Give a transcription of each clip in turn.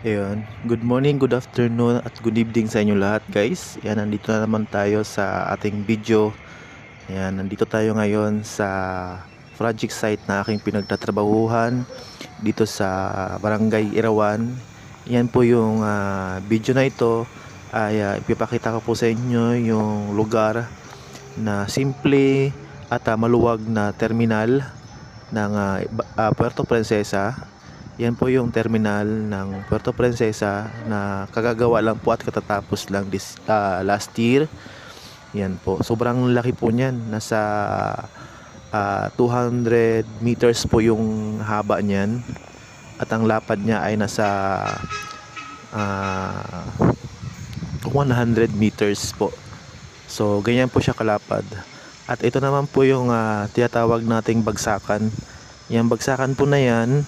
Ayun. Good morning, good afternoon, at good evening sa inyo lahat guys. Yan, nandito na naman tayo sa ating video. Yan, nandito tayo ngayon sa project site na aking pinagtatrabahuhan dito sa Barangay Irawan. Yan po yung ah, video na ito ay ah, ipipakita ko po sa inyo yung lugar na simple at ah, maluwag na terminal ng Ba- ah, Puerto Princesa yan po yung terminal ng Puerto Princesa na kagagawa lang po at katatapos lang this ah, last year. Yan po. Sobrang laki po niyan. Nasa ah, 200 meters po yung haba niyan. At ang lapad niya ay nasa ah, 100 meters po. So, ganyan po siya kalapad. At ito naman po yung ah, tinatawag nating bagsakan. Yung bagsakan po na yan,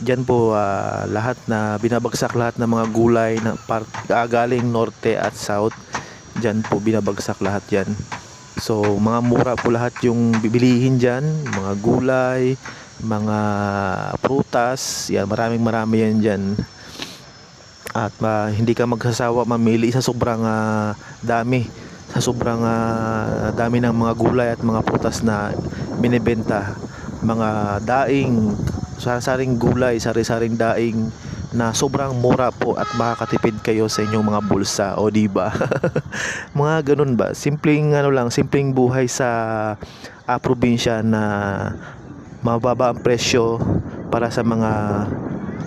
Diyan po ah, lahat na binabagsak lahat ng mga gulay na part, ah, galing norte at south. Diyan po binabagsak lahat 'yan. So mga mura po lahat yung bibilihin diyan, mga gulay, mga prutas, yan maraming marami yan diyan. At ah, hindi ka magsasawa mamili sa sobrang ah, dami sa sobrang ah, dami ng mga gulay at mga prutas na binebenta mga daing sari-saring gulay, sari-saring daing na sobrang mura po at makakatipid kayo sa inyong mga bulsa o di ba? mga ganun ba? Simpleng ano lang, simpleng buhay sa ah, probinsya na mababa ang presyo para sa mga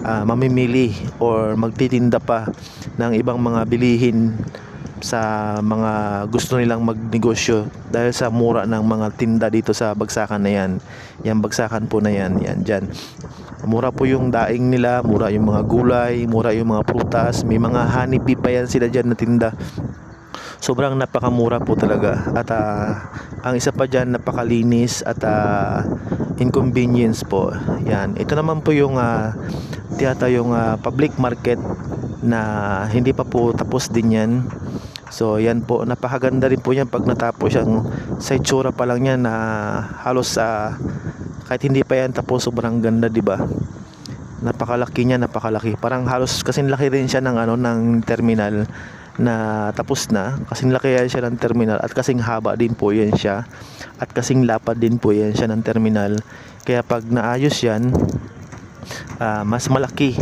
ah, mamimili or magtitinda pa ng ibang mga bilihin sa mga gusto nilang magnegosyo dahil sa mura ng mga tinda dito sa bagsakan na yan. Yan bagsakan po na yan, yan dyan. Mura po yung daing nila, mura yung mga gulay, mura yung mga prutas, may mga honeybee pa yan sila dyan na tinda. Sobrang napakamura po talaga at ah, ang isa pa dyan napakalinis at ah, inconvenience po. Yan. Ito naman po yung uh, tiyata yung ah, public market na hindi pa po tapos din yan. So yan po, napakaganda rin po yan pag natapos yan. Sa itsura pa lang yan na halos sa kahit hindi pa yan tapos sobrang ganda, di ba? Napakalaki niya, napakalaki. Parang halos kasing laki rin siya ng ano ng terminal na tapos na. Kasing laki yan siya ng terminal at kasing haba din po yan siya. At kasing lapad din po yan siya ng terminal. Kaya pag naayos yan, ah, mas malaki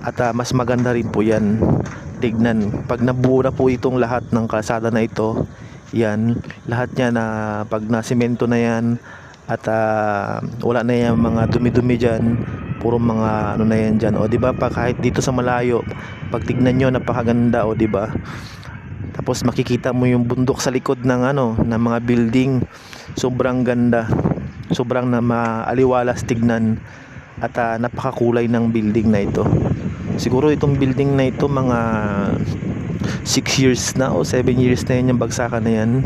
at ah, mas maganda rin po yan tignan. Pag nabuo na po itong lahat ng kalsada na ito yan lahat niya na pag nasimento na yan at ah, wala na yan mga dumi-dumi dyan puro mga ano na yan dyan. O di ba pa kahit dito sa malayo pag tignan nyo napakaganda o di ba? Tapos makikita mo yung bundok sa likod ng ano ng mga building. Sobrang ganda. Sobrang na maaliwalas tignan. At ah, napakakulay ng building na ito siguro itong building na ito mga 6 years na o 7 years na yan yung bagsakan na yan.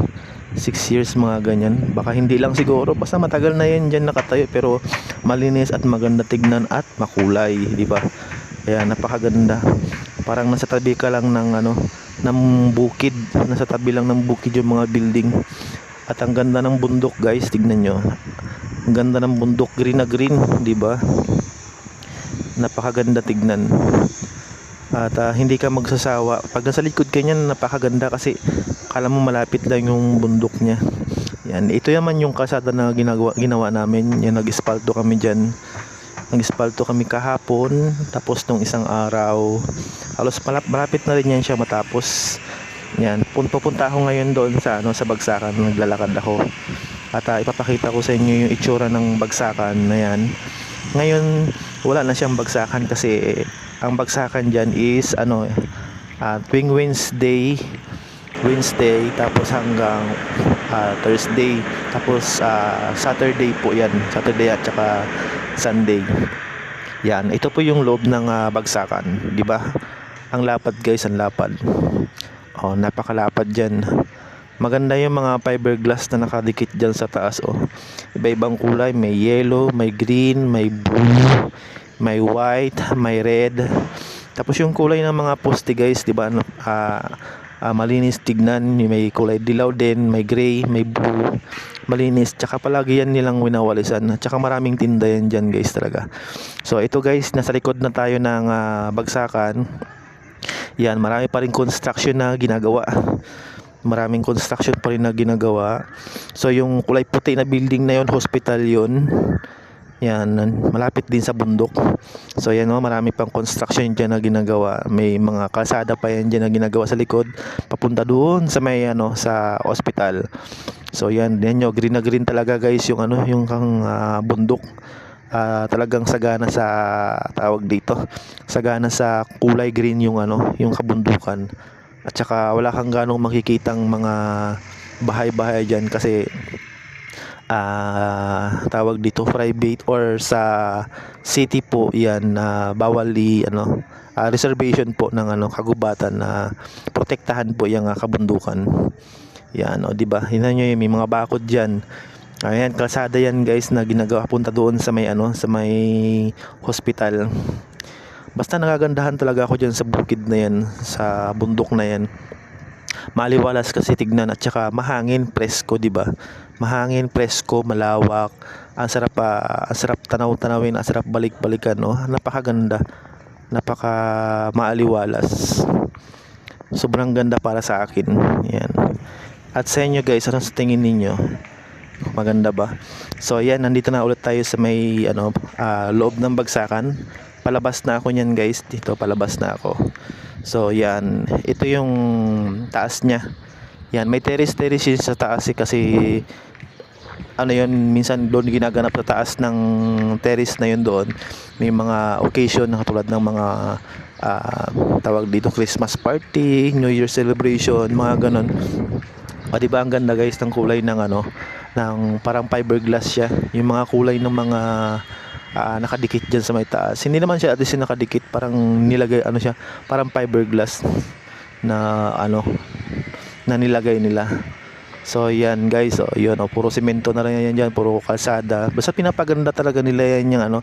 6 years mga ganyan. Baka hindi lang siguro. Basta matagal na yan dyan nakatayo pero malinis at maganda tignan at makulay di ba? Kaya napakaganda. Parang nasa tabi ka lang ng ano ng bukid. Nasa tabi lang ng bukid yung mga building. At ang ganda ng bundok guys. Tignan nyo. Ang ganda ng bundok. Green na green di ba? Napakaganda tignan at ah, hindi ka magsasawa. Pag nasa likod ka niyan napakaganda kasi kala mo malapit lang yung bundok niya. Yan. Ito naman yung kasada na ginagawa, ginawa namin. Yan nag-espalto kami dyan. Nag-espalto kami kahapon tapos nung isang araw halos malap, malapit na rin yan siya matapos. Yan. Pun- pupunta ako ngayon doon sa ano sa bagsakan. Naglalakad ako. At ah, ipapakita ko sa inyo yung itsura ng bagsakan. Na yan ngayon wala na siyang bagsakan kasi ang bagsakan dyan is ano ah, tuwing Wednesday Wednesday tapos hanggang ah, Thursday tapos ah, Saturday po yan Saturday at saka Sunday. Yan ito po yung loob ng ah, bagsakan di ba? Ang lapad guys ang lapad. Oh napakalapad dyan. Maganda yung mga fiberglass na nakadikit dyan sa taas oh. Iba-ibang kulay may yellow may green may blue may white may red tapos yung kulay ng mga poste guys di ba ah, Ah, malinis tignan, may kulay dilaw din, may gray, may blue. Malinis, tsaka palagi yan nilang winawalisan. Tsaka maraming tinda yan dyan guys talaga. So ito guys, nasa likod na tayo ng ah, bagsakan. Yan, marami pa rin construction na ginagawa. Maraming construction pa rin na ginagawa. So yung kulay puti na building na yon, hospital yon. Yan, malapit din sa bundok. So yan o, marami pang construction dyan na ginagawa. May mga kalsada pa yan dyan na ginagawa sa likod. Papunta doon sa may ano, sa hospital. So yan, yan nyo, green na green talaga guys yung ano, yung kang ah, bundok. Ah, talagang sagana sa tawag dito. Sagana sa kulay green yung ano, yung kabundukan. At saka wala kang ganong makikitang mga bahay-bahay dyan kasi ah tawag dito private or sa city po yan na bawal i ano ah, reservation po ng ano kagubatan na protektahan po yung ah, kabundukan. Yan o di ba? Hinan yun, may mga bakod diyan ayan kalsada yan guys na ginagawa punta doon sa may ano sa may hospital. Basta nagagandahan talaga ako diyan sa bukid na yan sa bundok na yan maliwalas kasi tignan at saka mahangin presko di ba? Mahangin presko malawak. Ang sarap pa ang sarap tanaw-tanawin ang sarap balik-balikan no? Napakaganda. Napaka maaliwalas. Sobrang ganda para sa akin. Yan. At sa inyo guys ano sa tingin ninyo? Maganda ba? So yan nandito na ulit tayo sa may ano ah, loob ng bagsakan palabas na ako niyan guys dito palabas na ako So yan, ito yung taas niya. Yan, may terrace-terrace yun sa taas eh, kasi ano yun, minsan doon ginaganap sa taas ng terrace na yun doon. May mga occasion na katulad ng mga ah, tawag dito Christmas party, New Year celebration, mga ganon. O di ba ang ganda guys ng kulay ng ano, ng parang fiberglass siya. Yung mga kulay ng mga ah, nakadikit dyan sa may taas. Hindi naman siya at least nakadikit, parang nilagay ano siya, parang fiberglass na ano na nilagay nila. So yan guys, oh, yun oh, puro semento na lang yan diyan, puro kalsada. Basta pinapaganda talaga nila yan yung ano,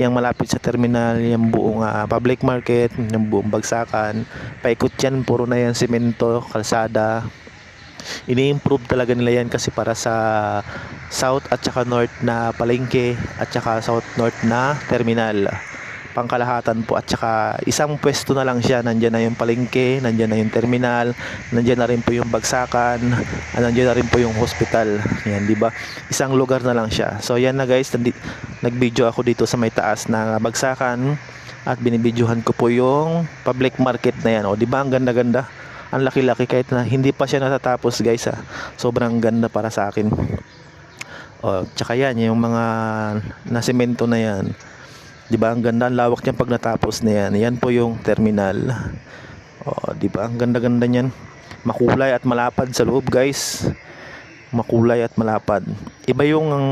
yung malapit sa terminal, yung buong ah, public market, yung buong bagsakan. Paikot yan, puro na yan semento, kalsada. Ini-improve talaga nila yan kasi para sa south at saka north na palengke at saka south north na terminal. Pangkalahatan po at saka isang pwesto na lang siya. Nandyan na yung palengke nandyan na yung terminal nandyan na rin po yung bagsakan at nandyan na rin po yung hospital. Yan di ba? Isang lugar na lang siya. So yan na guys. Nandi- nag-video ako dito sa may taas na bagsakan at binibidyohan ko po yung public market na yan. O di ba? Ang ganda-ganda ang laki-laki kahit na hindi pa siya natatapos guys ha sobrang ganda para sa akin. O tsaka yan yung mga nasemento na yan. Di ba? Ang ganda ang lawak niyan pag natapos na yan. Yan po yung terminal. O di ba? Ang ganda-ganda niyan. Makulay at malapad sa loob guys. Makulay at malapad. Iba yung ang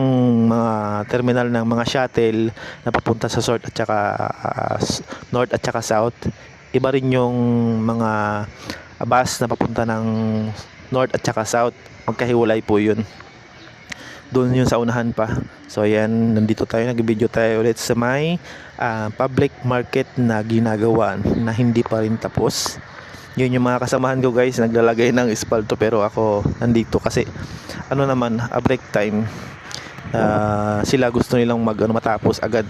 mga terminal ng mga shuttle na papunta sa north at saka ah, s- north at saka south. Iba rin yung mga bus na papunta ng north at saka south. Magkahiwalay po yun. Doon yun sa unahan pa. So ayan nandito tayo. Nag-video tayo ulit sa may ah, public market na ginagawa na hindi pa rin tapos. Yun yung mga kasamahan ko guys. Naglalagay ng espalto pero ako nandito kasi ano naman a break time. Ah, sila gusto nilang mag ano, matapos agad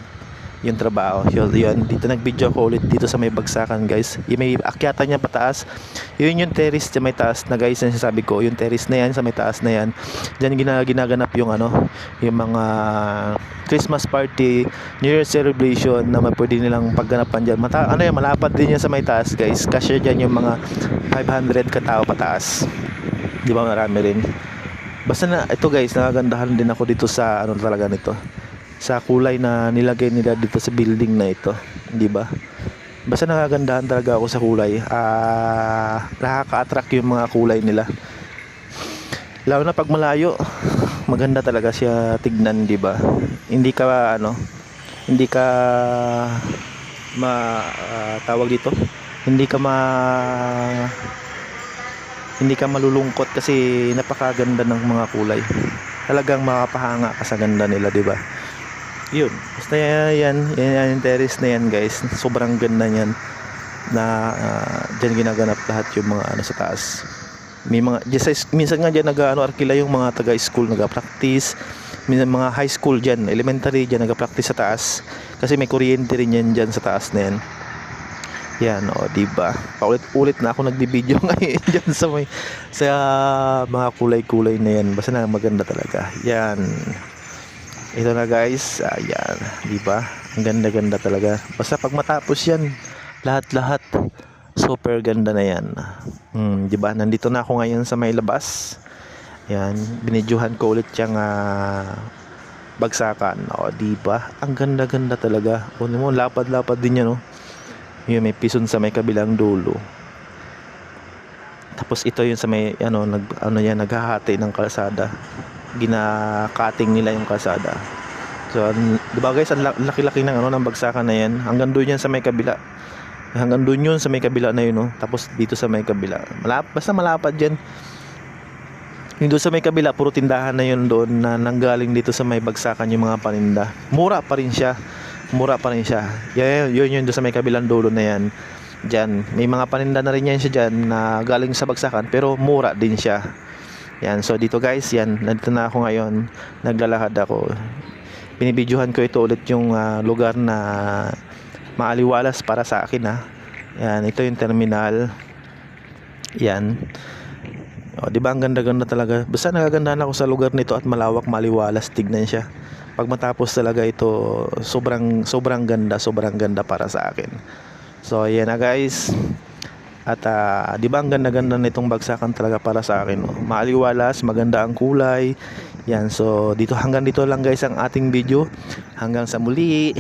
yung trabaho. Yun, yun. Dito nag-video ako ulit dito sa may bagsakan guys. Yung may akyatan niya pataas. Yun yung terrace sa may taas na guys na sinasabi ko. Yung terrace na yan sa may taas na yan. Diyan gina, ginaganap yung ano yung mga Christmas party New Year celebration na may pwede nilang pagganapan dyan Mata, ano yan malapad din yan sa may taas guys. Kasi dyan yung mga 500 katao pataas. Di ba marami rin. Basta na ito guys nakagandahan din ako dito sa ano talaga nito sa kulay na nilagay nila dito sa building na ito di ba? Basta nakagandahan talaga ako sa kulay. Ah nakaka-attract yung mga kulay nila. Lalo na pag malayo maganda talaga siya tignan di ba? Hindi ka ano hindi ka ma ah, tawag dito? Hindi ka ma hindi ka malulungkot kasi napakaganda ng mga kulay. Talagang makapahanga ka sa ganda nila di ba yun basta yan yan, yan yung terrace na yan guys sobrang ganda niyan na ah, diyan ginaganap lahat yung mga ano sa taas. May mga sa, minsan nga diyan nag-ano arkila yung mga taga school nag-practice. Minsan mga high school diyan, elementary diyan nag-practice sa taas kasi may kuryente rin yan diyan sa taas na yan. Yan, o, di ba? Paulit-ulit na ako nagbi-video ngayon diyan sa may sa mga kulay-kulay na yan. Basta na maganda talaga. Yan. Ito na guys. Ayan, di ba? Ang ganda-ganda talaga. Basta pag matapos yan, lahat-lahat super ganda na yan. Hmm, di ba? Nandito na ako ngayon sa may labas. Yan, binidyohan ko ulit yung ah, bagsakan. O, di ba? Ang ganda-ganda talaga. Kunin mo, lapad-lapad din yan, no? Yun, may pison sa may kabilang dulo. Tapos ito yung sa may ano nag ano yan naghahati ng kalsada. Gina-cutting nila yung kalsada. So, 'di ba guys, ang la- laki-laki ng ano ng bagsakan na yan. Hanggang doon yan sa may kabila. Hanggang doon yun sa may kabila na yun, no? Tapos dito sa may kabila. Malap basta malapad diyan. Yung doon sa may kabila, puro tindahan na yun doon na nanggaling dito sa may bagsakan yung mga paninda. Mura pa rin siya. Mura pa rin siya. Yan, yun yun doon sa may kabilang dulo na yan. Diyan, may mga paninda na rin yan siya dyan na galing sa bagsakan pero mura din siya. Yan, so dito guys, yan, nandito na ako ngayon. Naglalakad ako. Binibidyohan ko ito ulit yung ah, lugar na maaliwalas para sa akin ha. Yan, ito yung terminal. Yan. O, di ba ang ganda-ganda talaga? Basta nagagandahan ako sa lugar nito at malawak, maliwalas, tignan siya. Pag matapos talaga ito, sobrang sobrang ganda, sobrang ganda para sa akin. So, ayan na guys. At ah, di ba ang ganda-ganda nitong bagsakan talaga para sa akin. No? Maaliwalas, maganda ang kulay. Yan, so dito hanggang dito lang guys ang ating video. Hanggang sa muli.